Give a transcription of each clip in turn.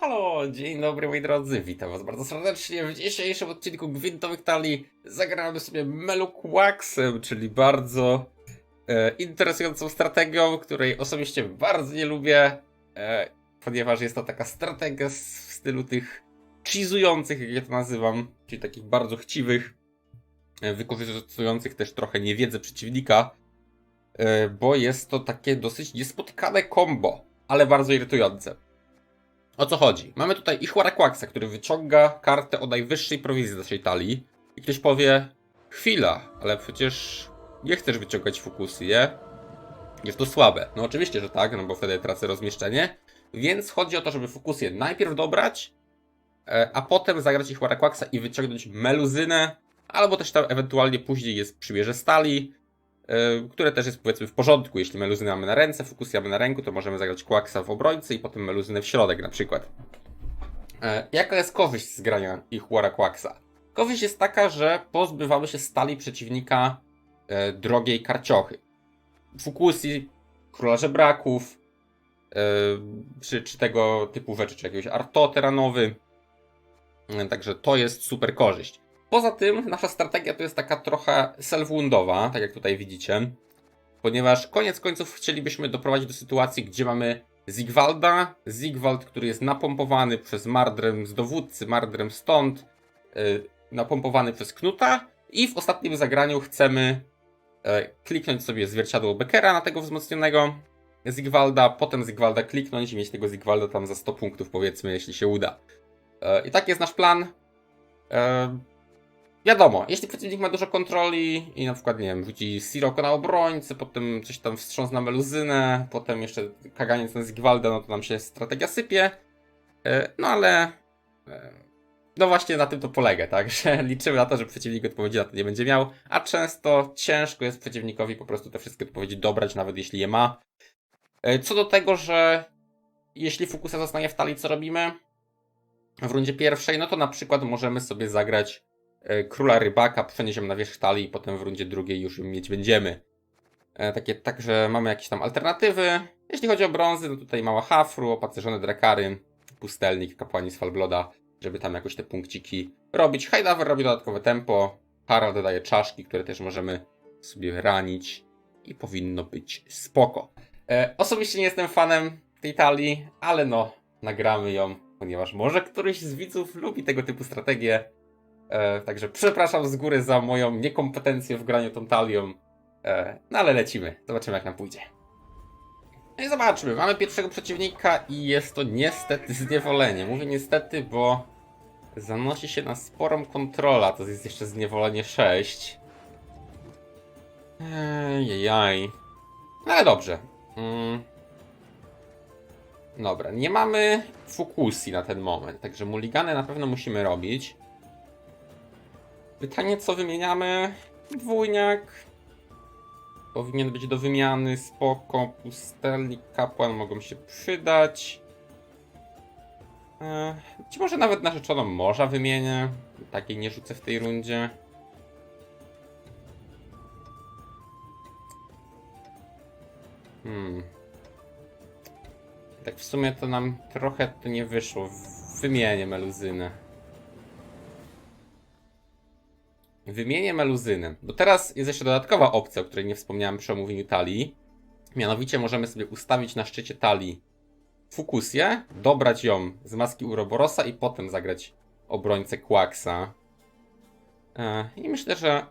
halo, dzień dobry moi drodzy, witam was bardzo serdecznie. W dzisiejszym odcinku Gwintowych Talii zagramy sobie Melukwaxem, czyli bardzo e, interesującą strategią, której osobiście bardzo nie lubię, e, ponieważ jest to taka strategia w stylu tych cheezujących, jak ja to nazywam, czyli takich bardzo chciwych, e, wykorzystujących też trochę niewiedzę przeciwnika, e, bo jest to takie dosyć niespotykane combo, ale bardzo irytujące. O co chodzi? Mamy tutaj Ichwarakwaksa, który wyciąga kartę o najwyższej prowizji z naszej talii. I ktoś powie, chwila, ale przecież nie chcesz wyciągać fokusy, nie? Jest to słabe. No oczywiście, że tak, no bo wtedy tracę rozmieszczenie. Więc chodzi o to, żeby fokusję najpierw dobrać, e, a potem zagrać Ichwarakwaksa i wyciągnąć meluzynę, albo też tam ewentualnie później jest przymierze stali, które też jest powiedzmy w porządku. Jeśli meluzynę mamy na ręce, fokusję mamy na ręku, to możemy zagrać Quacksa w obrońcy i potem meluzynę w środek na przykład. E, Jaka jest korzyść z grania ich Wara Quacksa? Korzyść jest taka, że pozbywamy się stali przeciwnika e, drogiej karciochy. Fukusji, króla żebraków, e, czy, czy tego typu rzeczy, czy jakiegoś artoteranowy. E, Także to jest super korzyść. Poza tym nasza strategia to jest taka trochę self-woundowa, tak jak tutaj widzicie, ponieważ koniec końców chcielibyśmy doprowadzić do sytuacji, gdzie mamy Zigwalda, Zigwald, który jest napompowany przez Mardrem z dowódcy, Mardrem stąd, yy, napompowany przez Knuta i w ostatnim zagraniu chcemy yy, kliknąć sobie zwierciadło Beckera na tego wzmocnionego Zigwalda, potem Zigwalda kliknąć i mieć tego Zigwalda tam za 100 punktów powiedzmy, jeśli się uda. Yy, I tak jest nasz plan. Yy, Wiadomo, jeśli przeciwnik ma dużo kontroli i na przykład, nie wiem, rzuci Siroko na obrońcę, potem coś tam wstrząs na meluzynę, potem jeszcze kaganiec na Zigwalda, no to nam się strategia sypie. E, No ale... e, No właśnie na tym to polega, tak? Że liczymy na to, że przeciwnik odpowiedzi na to nie będzie miał, a często ciężko jest przeciwnikowi po prostu te wszystkie odpowiedzi dobrać, nawet jeśli je ma. E, Co do tego, że jeśli Fukusa zostanie w talii, co robimy? W rundzie pierwszej, no to na przykład możemy sobie zagrać króla rybaka, przeniesiemy na wierzch talii i potem w rundzie drugiej już mieć będziemy. E, takie, także mamy jakieś tam alternatywy. Jeśli chodzi o brązy, no tutaj mała hafru, opacerzone drakary, pustelnik, kapłani z Falbloda, żeby tam jakoś te punkciki robić. Highdiver robi dodatkowe tempo, Harald daje czaszki, które też możemy sobie ranić i powinno być spoko. E, osobiście nie jestem fanem tej talii, ale no, nagramy ją, ponieważ może któryś z widzów lubi tego typu strategie. E, także przepraszam z góry za moją niekompetencję w graniu tą talią. E, no ale lecimy. Zobaczymy jak nam pójdzie. No i zobaczmy. Mamy pierwszego przeciwnika i jest to niestety zniewolenie. Mówię niestety, bo zanosi się na sporą kontrola. To jest jeszcze zniewolenie 6. Ejejaj. No ale dobrze. Mm. Dobra, nie mamy fokusji na ten moment, także muligany na pewno musimy robić. Pytanie, co wymieniamy? Dwójniak. Powinien być do wymiany, spoko. Pustelnik, kapłan mogą się przydać. Eee, być może nawet narzeczoną morza wymienię. Takiej nie rzucę w tej rundzie. Hmm. Tak w sumie to nam trochę to nie wyszło. Wymienię meluzynę. Wymienię meluzynę. Bo teraz jest jeszcze dodatkowa opcja, o której nie wspomniałem przy omówieniu talii. Mianowicie możemy sobie ustawić na szczycie talii Fukusję, dobrać ją z maski Uroborosa i potem zagrać obrońcę Quacksa. E, I myślę, że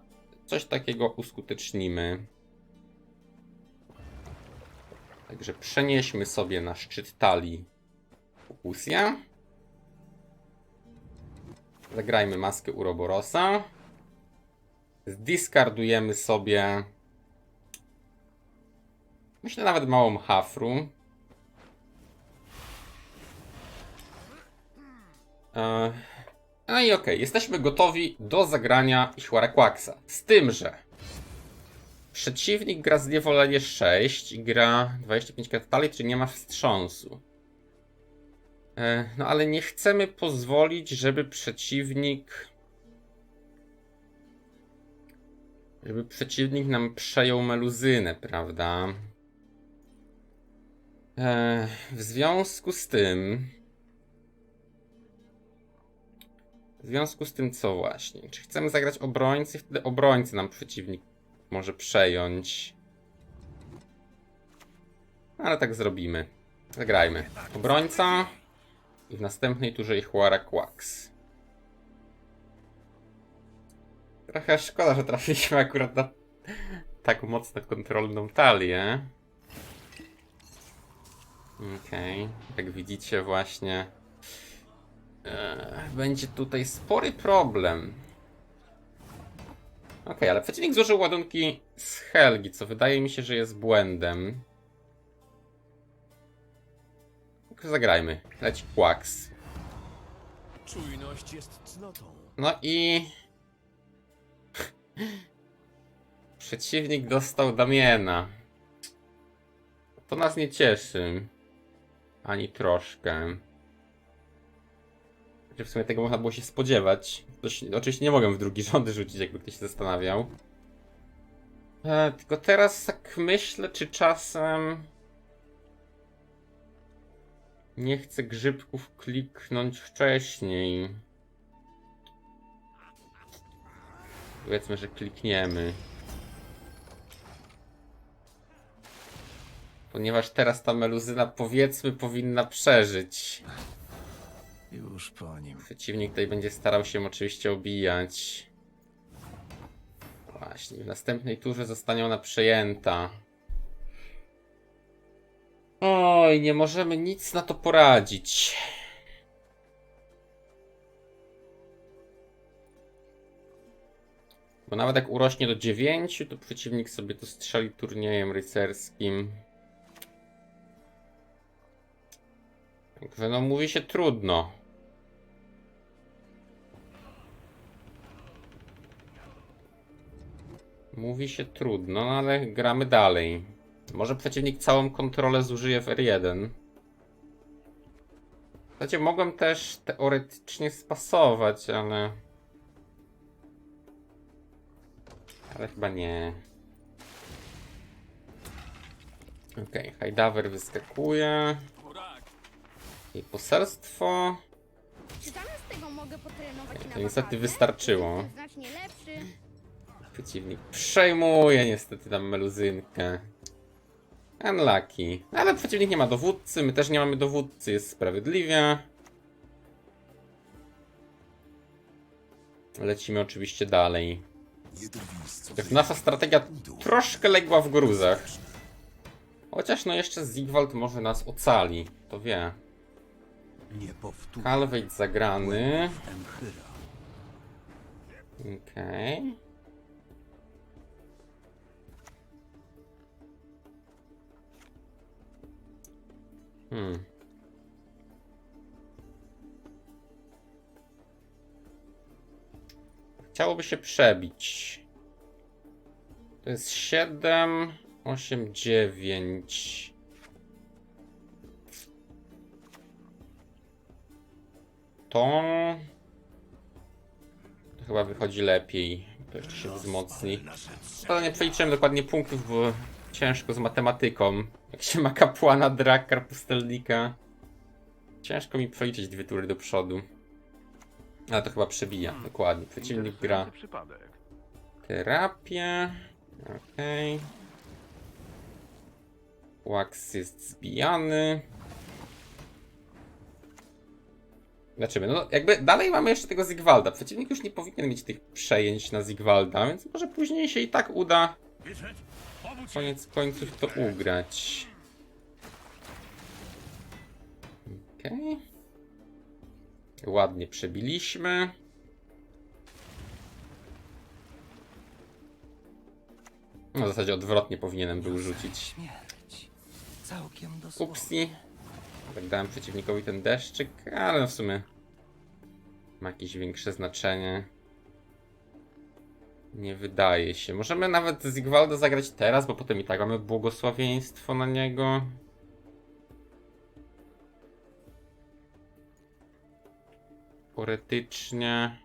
coś takiego uskutecznimy. Także przenieśmy sobie na szczyt talii Fukusję. Zagrajmy maskę Uroborosa. Zdiskardujemy sobie. Myślę nawet małą hafru. E, No i okej, jesteśmy gotowi do zagrania Quacksa. Z tym, że przeciwnik gra zniewolenie 6 i gra 25 katali, czyli nie ma wstrząsu. E, No ale nie chcemy pozwolić, żeby przeciwnik żeby przeciwnik nam przejął meluzynę, prawda? E, w związku z tym związku z tym co właśnie? Czy chcemy zagrać obrońcy? Wtedy obrońcy nam przeciwnik może przejąć. Ale tak zrobimy. Zagrajmy. Obrońca i w następnej turze ich Quax. Trochę szkoda, że trafiliśmy akurat na tak mocno kontrolną talię. Okej, jak widzicie właśnie e, będzie tutaj spory problem. Okej, ale przeciwnik złożył ładunki z Helgi, co wydaje mi się, że jest błędem. Zagrajmy. Leci Quax. Czujność jest cnotą. No i... Przeciwnik dostał Damiena. To nas nie cieszy. Ani troszkę. W sumie tego można było się spodziewać. Oczywiście nie mogę w drugi rządy rzucić, jakby ktoś się zastanawiał. E, tylko teraz tak myślę, czy czasem... Nie chcę grzybków kliknąć wcześniej. Powiedzmy, że klikniemy. Ponieważ teraz ta meluzyna powiedzmy powinna przeżyć. Już po nim. Przeciwnik tutaj będzie starał się oczywiście obijać. Właśnie, w następnej turze zostanie ona przejęta. Oj, nie możemy nic na to poradzić. Bo nawet jak urośnie do 9, to przeciwnik sobie to strzeli turniejem rycerskim. Także no mówi się trudno. Mówi się trudno, no ale gramy dalej. Może przeciwnik całą kontrolę zużyje w R1. W zasadzie mogłem też teoretycznie spasować, ale... Ale chyba nie. Okej, okay, Hajdawer wyskakuje. I poselstwo. Czy zamiast tego mogę potrenować To na niestety wystarczyło. Przeciwnik przejmuje niestety tam meluzynkę. Unlucky. Ale przeciwnik nie ma dowódcy, my też nie mamy dowódcy, jest sprawiedliwie. Lecimy oczywiście dalej. Tak nasza strategia troszkę legła w gruzach. Chociaż no jeszcze Zigwald może nas ocali, to wie. Kalwejt zagrany. Okej. Hmm. Chciałoby się przebić. To jest 7, 8, 9. To... Chyba wychodzi lepiej. To jeszcze się wzmocni. Ale nie przeliczyłem dokładnie punktów, bo ciężko z matematyką. Jak się ma kapłana, drakar, pustelnika. Ciężko mi przeliczyć dwie tury do przodu. Ale to chyba przebija, dokładnie. Przeciwnik gra przypadek. terapię. Okej. Wax jest zbijany. Zobaczymy. No jakby dalej mamy jeszcze tego Zigwalda. Przeciwnik już nie powinien mieć tych przejęć na Zigwalda, więc może później się i tak uda koniec końców to ugrać. Okej. Ładnie przebiliśmy. No w zasadzie odwrotnie powinienem był rzucić. Upsi. Tak dałem przeciwnikowi ten deszczyk, ale w sumie ma jakieś większe znaczenie. Nie wydaje się. Możemy nawet Zigwalda zagrać teraz, bo potem i tak mamy błogosławieństwo na niego. Teoretycznie.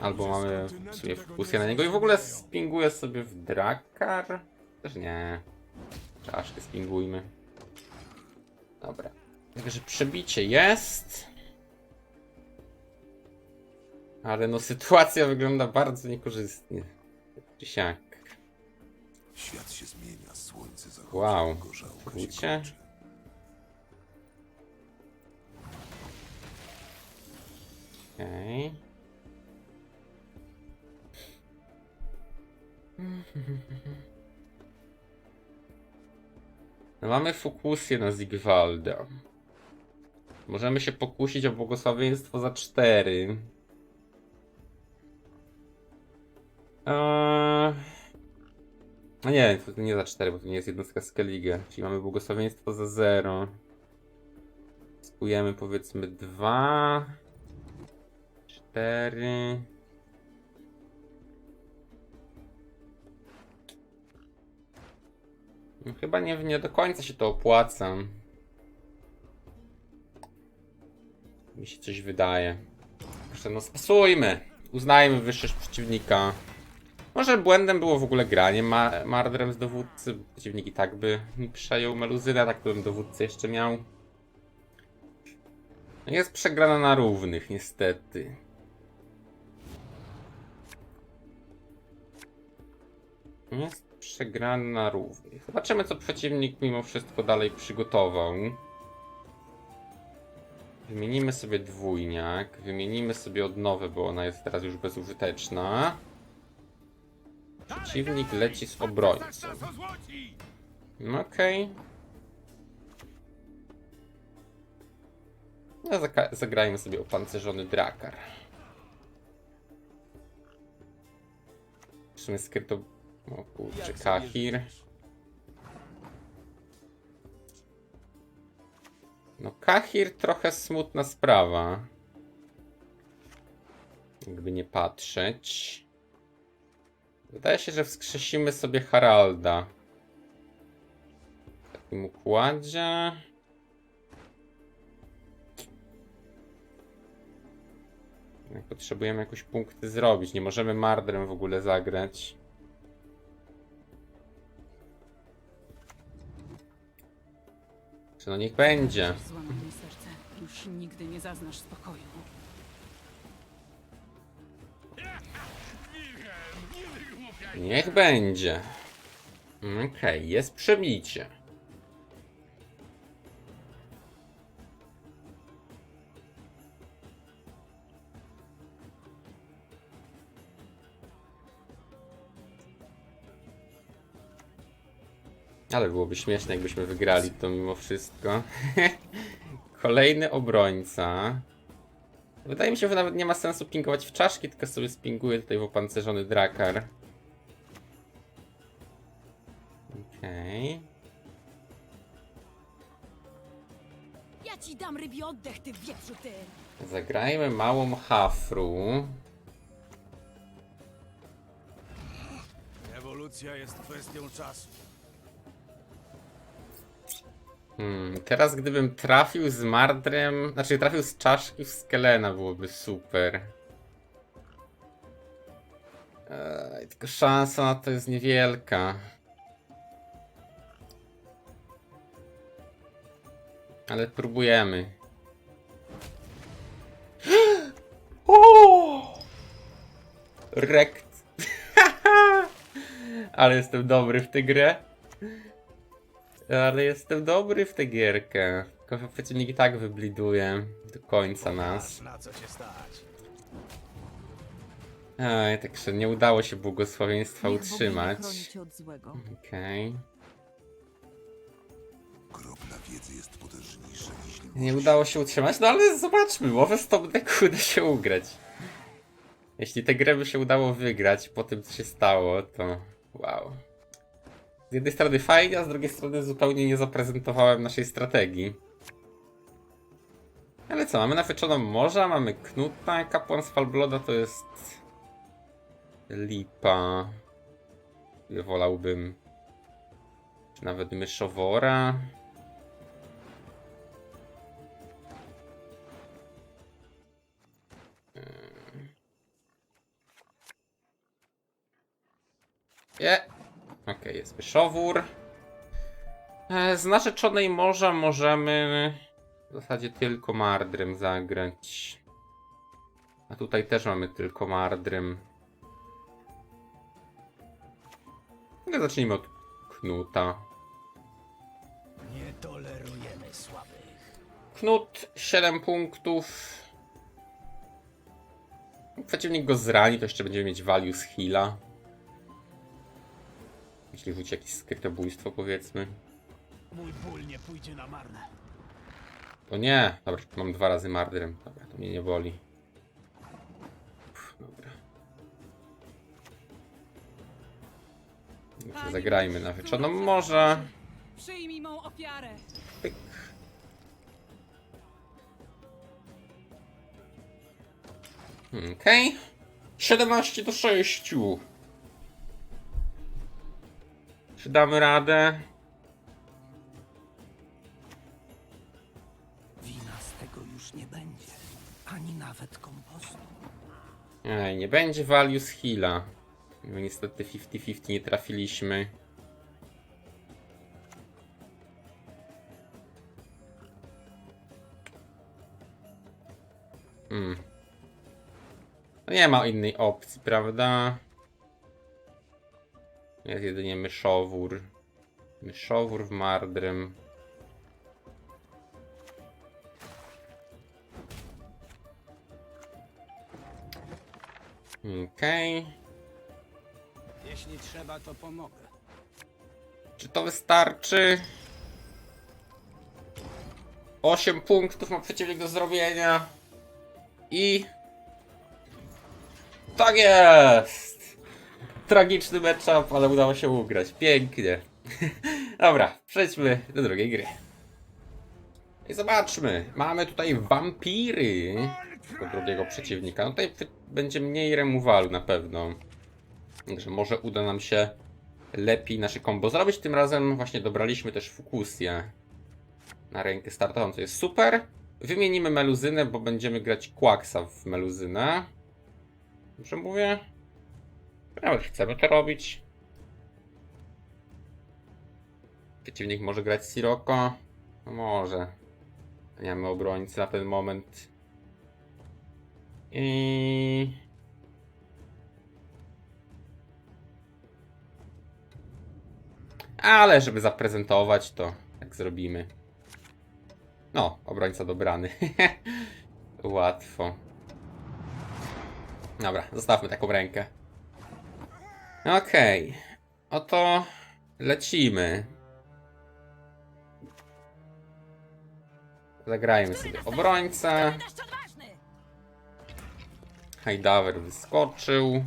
Albo mamy w sumie na niego i w ogóle spinguję sobie w Drakar? Też nie. Czaszkę spingujmy. Dobra. Także przebicie jest. Ale no sytuacja wygląda bardzo niekorzystnie. Siak. Świat się zmienia, słońce zachodzi, Wow. gorzałka się Kucie? kończy. Okej. No mamy fokusję na Zigwalda. Możemy się pokusić o błogosławieństwo za 4. Eee... No nie, to nie za 4, bo to nie jest jednostka Skellige. Czyli mamy błogosławieństwo za 0. Skujemy powiedzmy 2. 4. No, chyba nie, nie do końca się to opłaca. Mi się coś wydaje. Proszę, no spasujmy. Uznajmy wyższość przeciwnika. Może błędem było w ogóle granie ma Mardrem z dowódcy. Przeciwnik i tak by mi przejął Meluzynę, tak bym dowódcę jeszcze miał. No Jest przegrana na równych, niestety. Jest przegrana na równych. Zobaczymy, co przeciwnik mimo wszystko dalej przygotował. Wymienimy sobie dwójniak, wymienimy sobie odnowę, bo ona jest teraz już bezużyteczna. Przeciwnik leci z obrońcą. No Okej. No, zaka- zagrajmy sobie opancerzony drakar. W sumie skryto... O kurczę, Kahir. No Kahir trochę smutna sprawa. Jakby nie patrzeć. Wydaje się, że wskrzesimy sobie Haralda. W takim układzie. Potrzebujemy jakoś punkty zrobić. Nie możemy Mardrem w ogóle zagrać. Czy no niech będzie. Złamie mi serce. Już nigdy nie zaznasz spokoju. Niech będzie. Okej, jest przebicie. Ale byłoby śmieszne, jakbyśmy wygrali to mimo wszystko. Kolejny obrońca. Wydaje mi się, że nawet nie ma sensu pingować w czaszki, tylko sobie spinguję tutaj w opancerzony drakar. Okej. Ja ci dam rybi oddech, ty wieprzu, ty! Zagrajmy małą hafru. Ewolucja jest kwestią czasu. Hmm, teraz gdybym trafił z Mardrem, znaczy trafił z czaszki w Skelena byłoby super. Eee, tylko szansa na to jest niewielka. Ale próbujemy. O! Rekt. Ale jestem dobry w tę grę. Ale jestem dobry w tę gierkę. Tylko przeciwnik i tak wybliduje do końca nas. Na co się stać? Ej, także nie udało się błogosławieństwa utrzymać. Okej. Kropla wiedzy jest potężniejsza niż Nie udało się utrzymać, no ale zobaczmy, może z top uda się ugrać. Jeśli tę grę by się udało wygrać po tym, co się stało, to wow. Z jednej strony fajnie, a z drugiej strony zupełnie nie zaprezentowałem naszej strategii. Ale co, mamy nawieczoną morza, mamy Knuta, kapłan z Falbloda to jest... Lipa. Wolałbym... Czy nawet myszowora. Je. Okej, jest myszowór. E, Z narzeczonej morza możemy w zasadzie tylko Mardrym zagrać. A tutaj też mamy tylko Mardrym. No, zacznijmy od Knuta. Nie tolerujemy słabych. Knut 7 punktów. Przeciwnik go zrani, to jeszcze będziemy mieć value z heala. Jeśli rzuci jakieś skrytobójstwo, powiedzmy. Mój ból nie pójdzie na marne. To nie. Dobra, mam dwa razy mardrem. Dobra, to mnie nie boli. Uff, dobra. Dobrze, zagrajmy na wieczoną morze. Przyjmij mą ofiarę. Pyk. Okej. 17 do 6. Czy damy radę? Wina z tego już nie będzie, ani nawet kompostu. Ej, nie będzie value z heala. Niestety 50-50 nie trafiliśmy. Hmm. No nie ma innej opcji, prawda? Jest jedynie myszowór. Myszowór w Mardrym. Okej. Jeśli trzeba, to pomogę. Czy to wystarczy? 8 punktów ma przeciwnik do zrobienia. I... Tak jest! Tragiczny matchup, ale udało się ugrać. Pięknie. Dobra, przejdźmy do drugiej gry. I zobaczmy. Mamy tutaj wampiry. Do drugiego przeciwnika. No tutaj będzie mniej remowalu na pewno. Także może uda nam się lepiej nasze combo zrobić. Tym razem właśnie dobraliśmy też fukusję na rękę startową, co jest super. Wymienimy meluzynę, bo będziemy grać Quacksa w meluzynę. Dobrze mówię? Nawet chcemy to robić. Przeciwnik może grać Siroko? No może. Nie mamy obrońcy na ten moment. I... Ale żeby zaprezentować, to tak zrobimy. No, obrońca dobrany. Łatwo. Dobra, zostawmy taką rękę. Okej. Oto lecimy. Zagrajmy sobie obrońcę. Hajdawer wyskoczył.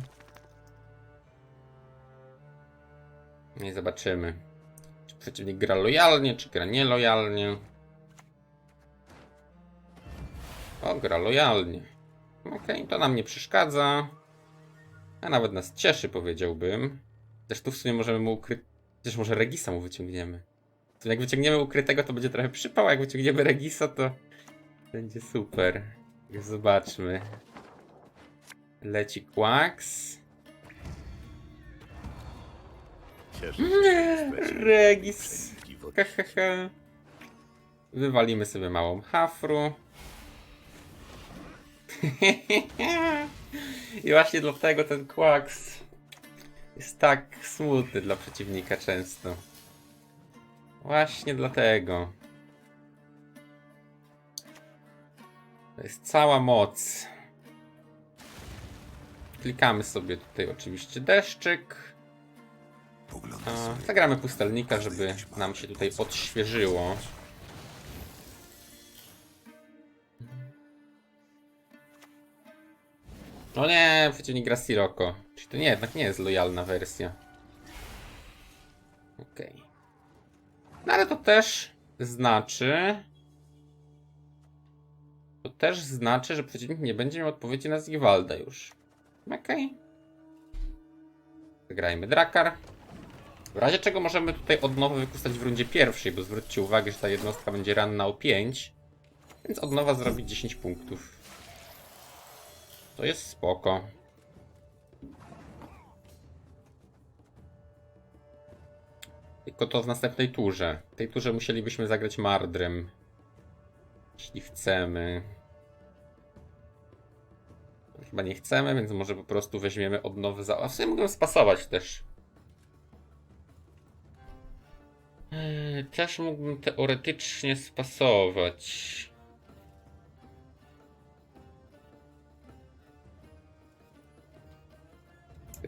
No I zobaczymy. Czy przeciwnik gra lojalnie, czy gra nielojalnie. O, gra lojalnie. Okej, to nam nie przeszkadza. A nawet nas cieszy, powiedziałbym. Też tu w sumie możemy mu ukryć. Też może Regisa mu wyciągniemy. Sumie Jak wyciągniemy ukrytego, to będzie trochę przypał, jak wyciągniemy Regisa, to będzie super. Zobaczmy. Leci Quax. Nie, Regis. Hehehe. Wywalimy sobie małą hafru. I właśnie dlatego ten Quax jest tak smutny dla przeciwnika często. Właśnie dlatego. To jest cała moc. Klikamy sobie tutaj oczywiście deszczyk. A, zagramy pustelnika, żeby nam się tutaj odświeżyło. No nie, przeciwnik gra Sirocco. Czyli to nie, jednak nie jest lojalna wersja. Okej. No ale to też znaczy... To też znaczy, że przeciwnik nie będzie miał odpowiedzi na Zgivalda już. Okej. Zagrajmy Drakar. W razie czego możemy tutaj od nowa wykorzystać w rundzie pierwszej, bo zwróćcie uwagę, że ta jednostka będzie ranna o 5, więc od nowa zrobić 10 punktów. To jest spoko. Tylko to w następnej turze. W tej turze musielibyśmy zagrać Mardrem. Jeśli chcemy. Chyba nie chcemy, więc może po prostu weźmiemy odnowę za... A w sumie mogę spasować też. Eee, Też mógłbym teoretycznie spasować.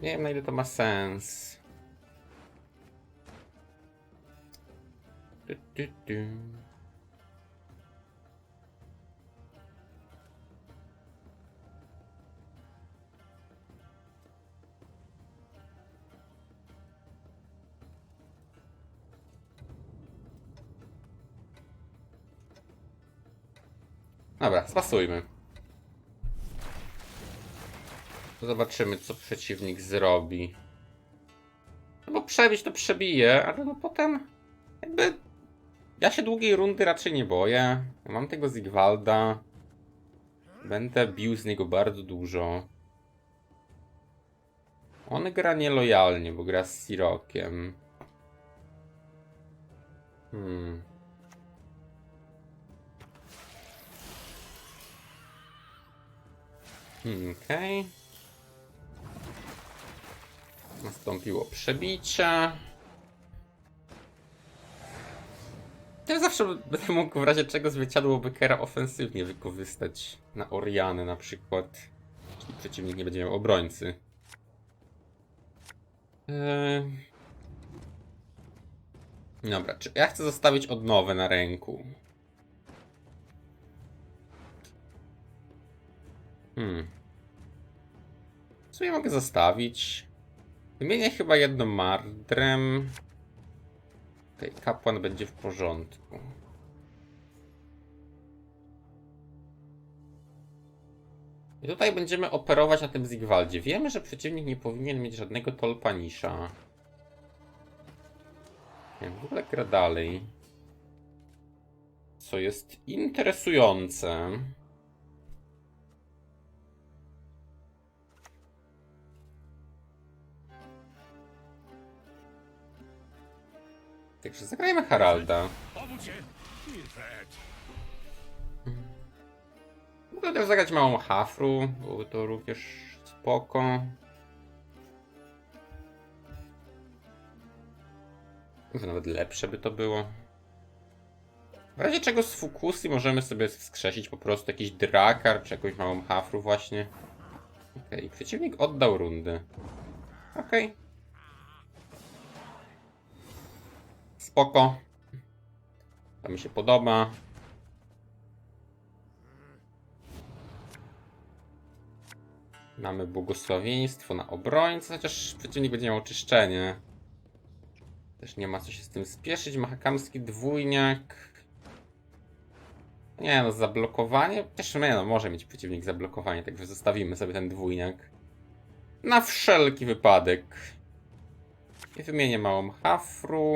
Nie wiem na ile to ma sens. Du, du, du. Dobra, spasujmy. Zobaczymy, co przeciwnik zrobi. No bo przebić to przebije, ale no potem jakby ja się długiej rundy raczej nie boję. Mam tego Zigwalda. Będę bił z niego bardzo dużo. On gra nielojalnie, bo gra z Sirokiem. Hmm. Hmm, Okej. Nastąpiło przebicie. Ja zawsze będę mógł w razie czego zwierciadło Bekera ofensywnie wykorzystać na Oriany na przykład. Jeśli przeciwnik nie będzie miał obrońcy. Eee... Dobra, czy ja chcę zostawić odnowę na ręku? Hmm. W sumie mogę zostawić. Wymienię chyba jedno mardrem. Okej, kapłan będzie w porządku. I tutaj będziemy operować na tym Zigwaldzie. Wiemy, że przeciwnik nie powinien mieć żadnego Tolpanisza. Wiem, w ogóle gra dalej. Co jest interesujące. Także zagrajmy Haralda. Mogę też zagrać małą Hafru, byłoby to również spoko. Może nawet lepsze by to było. W razie czego z Fukusy możemy sobie wskrzesić po prostu jakiś Drakar, czy jakąś małą Hafru właśnie. Okej, przeciwnik oddał rundę. Okej. Spoko. To mi się podoba. Mamy błogosławieństwo na obrońcę, chociaż przeciwnik będzie miał oczyszczenie. Też nie ma co się z tym spieszyć. Mahakamski dwójniak. Nie no, zablokowanie. Też nie no, może mieć przeciwnik zablokowanie, także zostawimy sobie ten dwójniak. Na wszelki wypadek. I wymienię małą hafru.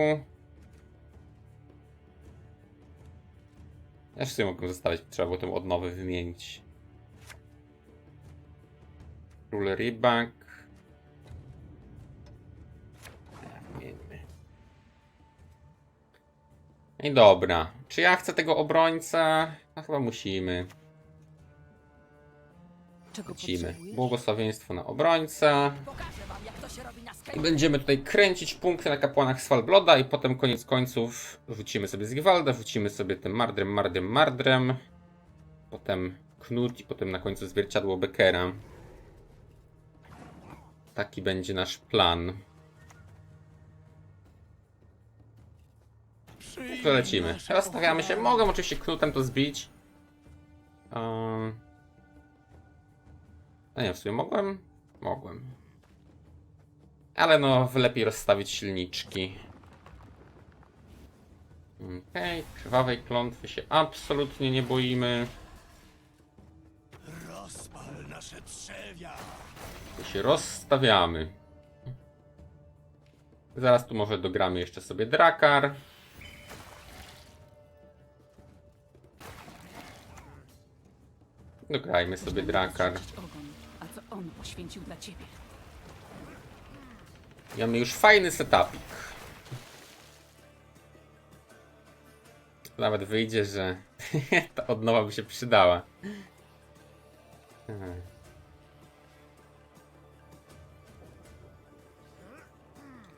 Ja sobie mogę zostawić, trzeba było tę odnowę wymienić. Król Rybak. Ja, Wymieńmy. I dobra. Czy ja chcę tego obrońcę? No chyba musimy. Czego Lecimy. potrzebujesz? Błogosławieństwo na obrońcę. Pokażę wam, jak to się robi na I będziemy tutaj kręcić punkty na kapłanach Svalbloda i potem koniec końców rzucimy sobie Zigwalda, rzucimy sobie tym Mardrem, Mardrem, Mardrem. Potem Knut i potem na końcu zwierciadło Beckera. Taki będzie nasz plan. To lecimy. Teraz stawiamy się. Mogę oczywiście Knutem to zbić. Um... A nie, w sumie mogłem? Mogłem. Ale no, lepiej rozstawić silniczki. Okej, krwawej klątwy się absolutnie nie boimy. Rozpal nasze trzewia! To się rozstawiamy. Zaraz tu może dogramy jeszcze sobie Drakar. Dograjmy sobie Drakar. On poświęcił dla ciebie? Mamy już fajny setupik. Nawet wyjdzie, że ta odnowa by się przydała. Aha.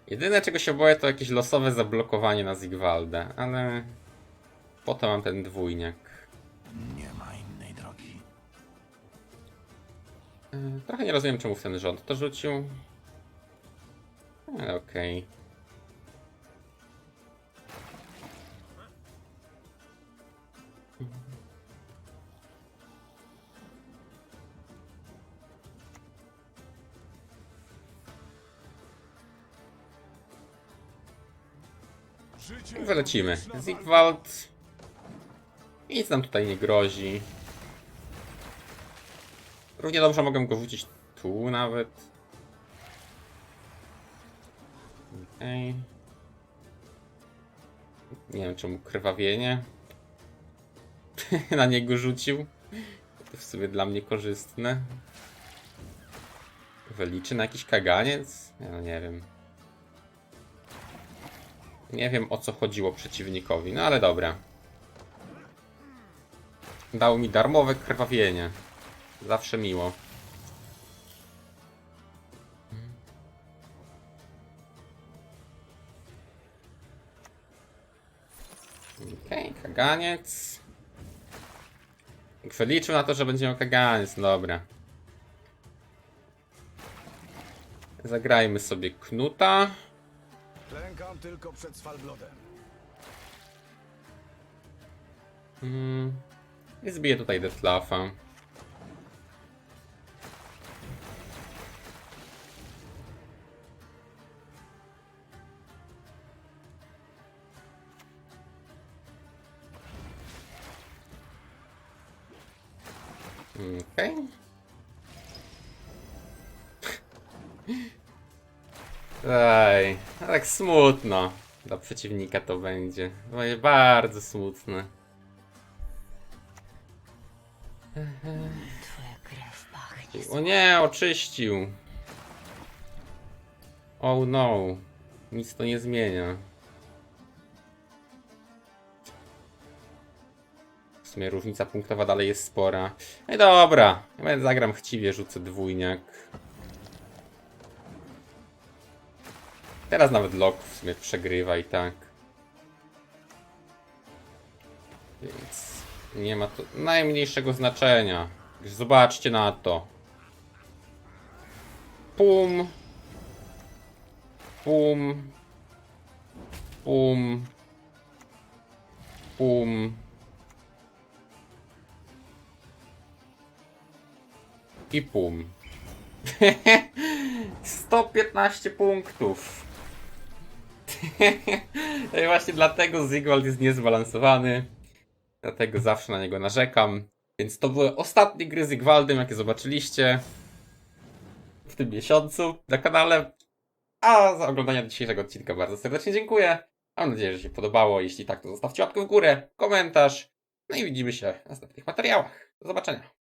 Jedyne czego się boję to jakieś losowe zablokowanie na Zigwaldę, ale potem mam ten dwójniak. Trochę nie rozumiem czemu w ten rząd to rzucił. Okej. I wylecimy. Zigwald. Nic nam tutaj nie grozi. Równie dobrze mogę go wrzucić tu nawet. Okej. Nie wiem czemu krwawienie. Na niego rzucił. To w sumie dla mnie korzystne. Wyliczy na jakiś kaganiec? Ja no nie wiem. Nie wiem o co chodziło przeciwnikowi, no ale dobra. Dał mi darmowe krwawienie. Zawsze miło. Okej, okay, kaganiec. Liczył na to, że będzie miał kaganiec, no dobra. Zagrajmy sobie knuta. Klękam tylko przed Svalblodem. Mm. I zbiję tutaj Detlafa. Tak smutno. Dla przeciwnika to będzie. To będzie bardzo smutne. Twoja krew pachnie. O nie, oczyścił. Oh no. Nic to nie zmienia. W sumie różnica punktowa dalej jest spora. No i dobra. Ja zagram chciwie, rzucę dwójniak. Teraz nawet Lok w sumie przegrywa i tak. Więc nie ma to najmniejszego znaczenia. Zobaczcie na to. Pum. Pum. Pum. Pum. I pum. 115 punktów. No i właśnie dlatego Zigwald jest niezbalansowany. Dlatego zawsze na niego narzekam. Więc to były ostatnie gry z jakie zobaczyliście w tym miesiącu na kanale. A za oglądanie dzisiejszego odcinka bardzo serdecznie dziękuję. Mam nadzieję, że się podobało. Jeśli tak, to zostawcie łapkę w górę, komentarz. No i widzimy się w następnych materiałach. Do zobaczenia.